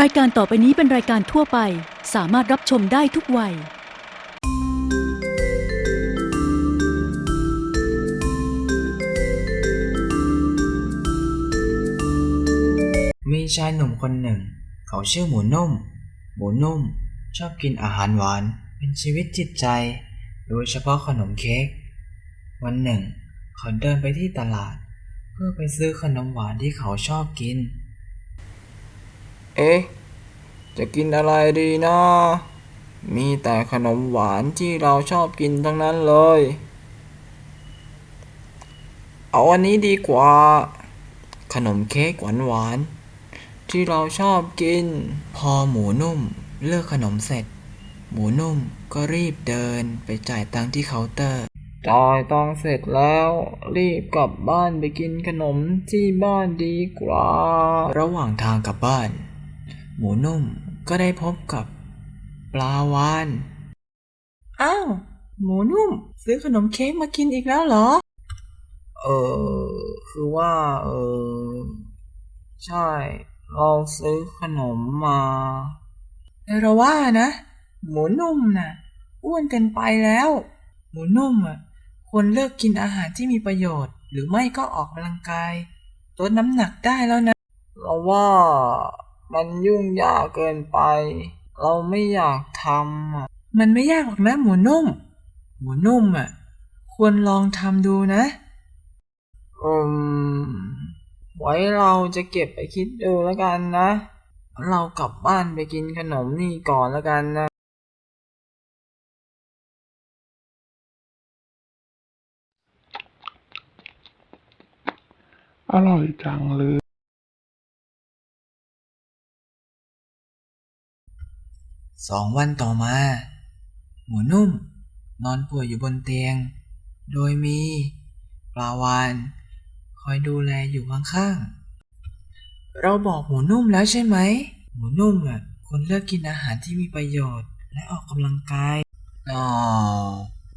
รายการต่อไปนี้เป็นรายการทั่วไป สามารถรับชมได้ทุกวัย มีชายหนุ่มคนหนึ่ง เขาชื่อหมูนุ่ม หมูนุ่มชอบกินอาหารหวานเป็นชีวิตจิตใจ โดยเฉพาะขนมเค้ก วันหนึ่ง เขาเดินไปที่ตลาด เพื่อไปซื้อขนมหวานที่เขาชอบกิน เอ๊ะ จะกินอะไรดีนะมีแต่ขนมหวานที่เราชอบกินทั้งนั้นเลย เอาอันนี้ดีกว่า ขนมเค้กหวานหวานที่เราชอบกิน พอหมูนุ่มเลือกขนมเสร็จ หมูนุ่มก็รีบเดินไปจ่ายตังค์ที่เคาน์เตอร์จ่ายตังค์เสร็จแล้ว รีบกลับบ้านไปกินขนมที่บ้านดีกว่า ระหว่างทางกลับบ้าน หมูนุ่มก็ได้พบกับปลาวาน อ้าว หมูนุ่ม ซื้อขนมเค้กมากินอีกแล้วเหรอ เออ คือว่า เออ ใช่เราซื้อขนมมาแต่เราว่านะ หมูนุ่มน่ะ อ้วนเกินไปแล้ว หมูนุ่มอะควรเลิกกินอาหารที่มีประโยชน์ หรือไม่ก็ออกกำลังกายลดน้ำหนักได้แล้วนะ เราว่า มันยุ่งยากเกินไป เราไม่อยากทำอะ มันไม่ยากหรอกนะหมูนุ่ม หมูนุ่มอะ ควรลองทำดูนะ อืม ไว้เราจะเก็บไปคิดดูแล้วกันนะ เรากลับบ้านไปกินขนมนี่ก่อนแล้วกันนะอร่อยจังเลย สองวันต่อมา หมูนุ่ม นอนป่วยอยู่บนเตียง โดยมี ปลาวาน คอยดูแลอยู่ข้างๆ เราบอกหมูนุ่มแล้วใช่ไหม หมูนุ่มอะควรเลือกกินอาหารที่มีประโยชน์ และออกกำลังกายอ๋อ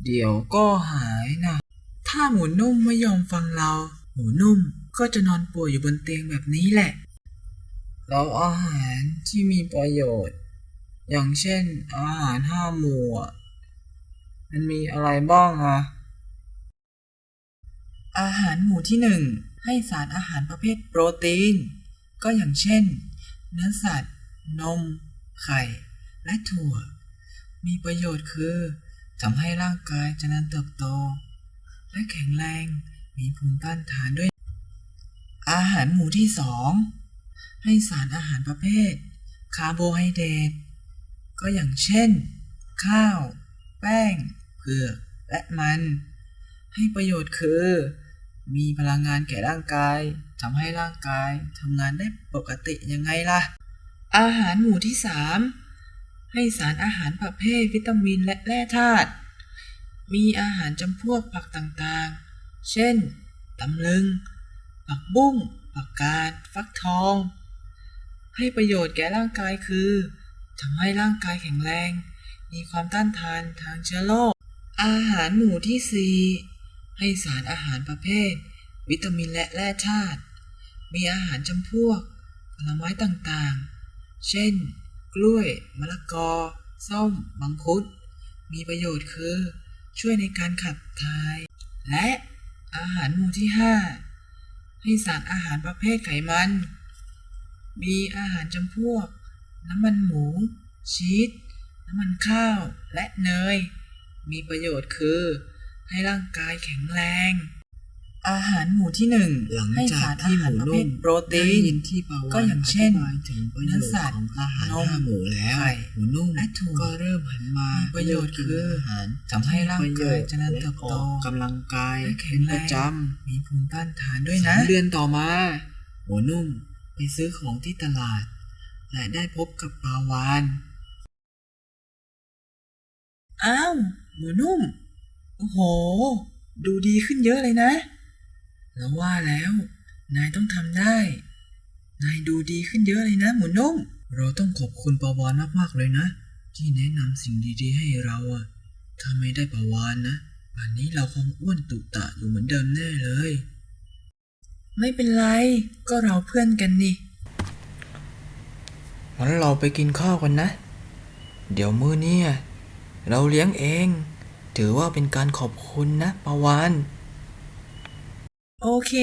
เดี๋ยวก็หายนะ ถ้าหมูนุ่มไม่ยอมฟังเรา หมูนุ่มก็จะนอนป่วยอยู่บนเตียงแบบนี้แหละแล้วอาหารที่มีประโยชน์ อย่างเช่น อาหารห้าหมู่มันมีอะไรบ้างอะอาหารหมู่ที่หนึ่งให้สารอาหารประเภทโปรตีน ก็อย่างเช่น เนื้อสัตว์ นม ไข่ และถั่ว มีประโยชน์คือทำให้ร่างกายเจริญเติบโต และแข็งแรงมีภูมิต้านทานด้วย อาหารหมู่ที่สองให้สารอาหารประเภท คาร์โบไฮเดรต ก็อย่างเช่น ข้าว แป้งเผือกและมัน ให้ประโยชน์คือ มีพลังงานแก่ร่างกายทำให้ร่างกายทำงานได้ปกติยังไงล่ะ อาหารหมู่ที่สามให้สารอาหารประเภทวิตามินและแร่ธาตุมีอาหารจำพวกผักต่างๆ เช่น ตำลึง ผักบุ้ง ผักกาด ฟักทอง ให้ประโยชน์แก่ร่างกายคือ ทำให้ร่างกายแข็งแรง มีความต้านทานทางเชื้อโรค อาหารหมู่ที่สี่ให้สารอาหารประเภท วิตามินและแร่ธาตุ มีอาหารจำพวก ผลไม้ต่างๆ เช่น กล้วย มะละกอ ส้ม มังคุด มีประโยชน์คือ ช่วยในการขับถ่าย และอาหารหมู่ที่ห้าให้สารอาหารประเภทไขมัน มีอาหารจำพวก น้ำมันหมู ชีส น้ำมันข้าว และเนย มีประโยชน์คือ ให้ร่างกายแข็งแรง อาหารหมู่ที่หนึ่งหลังให้จาสากรอาที่หหารมูประเภนุ่ทมโปรตีได้นยินที่ปาวานก็อย่างเช่นธิบายถึงประโยเนื้อชน์สัตว์ของอาหารนมห้าหมู่แล้วไข่หมูนุ่มและถั่วก็เริ่มหันมามีประโยชน์คืออาหารทำให้ร่างกายเจริญเติบโตและออกกำลังกายและแข็งเป็นแรงประจมีภูมิต้านทานำด้วยสานะมเดือนต่อมาหมูนุ่มไปซื้อของที่ตลาด และได้พบกับปลาวาน อ้าว หมูนุ่ม โอ้โห ดูดีขึ้นเยอะเลยนะ แล้วว่าแล้ว นายต้องทำได้ นายดูดีขึ้นเยอะเลยนะ หมูนุ่ม เราต้องขอบคุณปาวานมากๆเลยนะ ที่แนะนำสิ่งดีๆให้เราอะถ้าไม่ได้ปาวานนะป่านนี้เราคงอ้วนตุตะอยู่เหมือนเดิมแน่เลย ไม่เป็นไร ก็เราเพื่อนกันนี่ งั้นเราไปกินข้าวกันนะ เดี๋ยวมื้อเนี้ยเราเลี้ยงเอง ถือว่าเป็นการขอบคุณนะปะวาน โอเค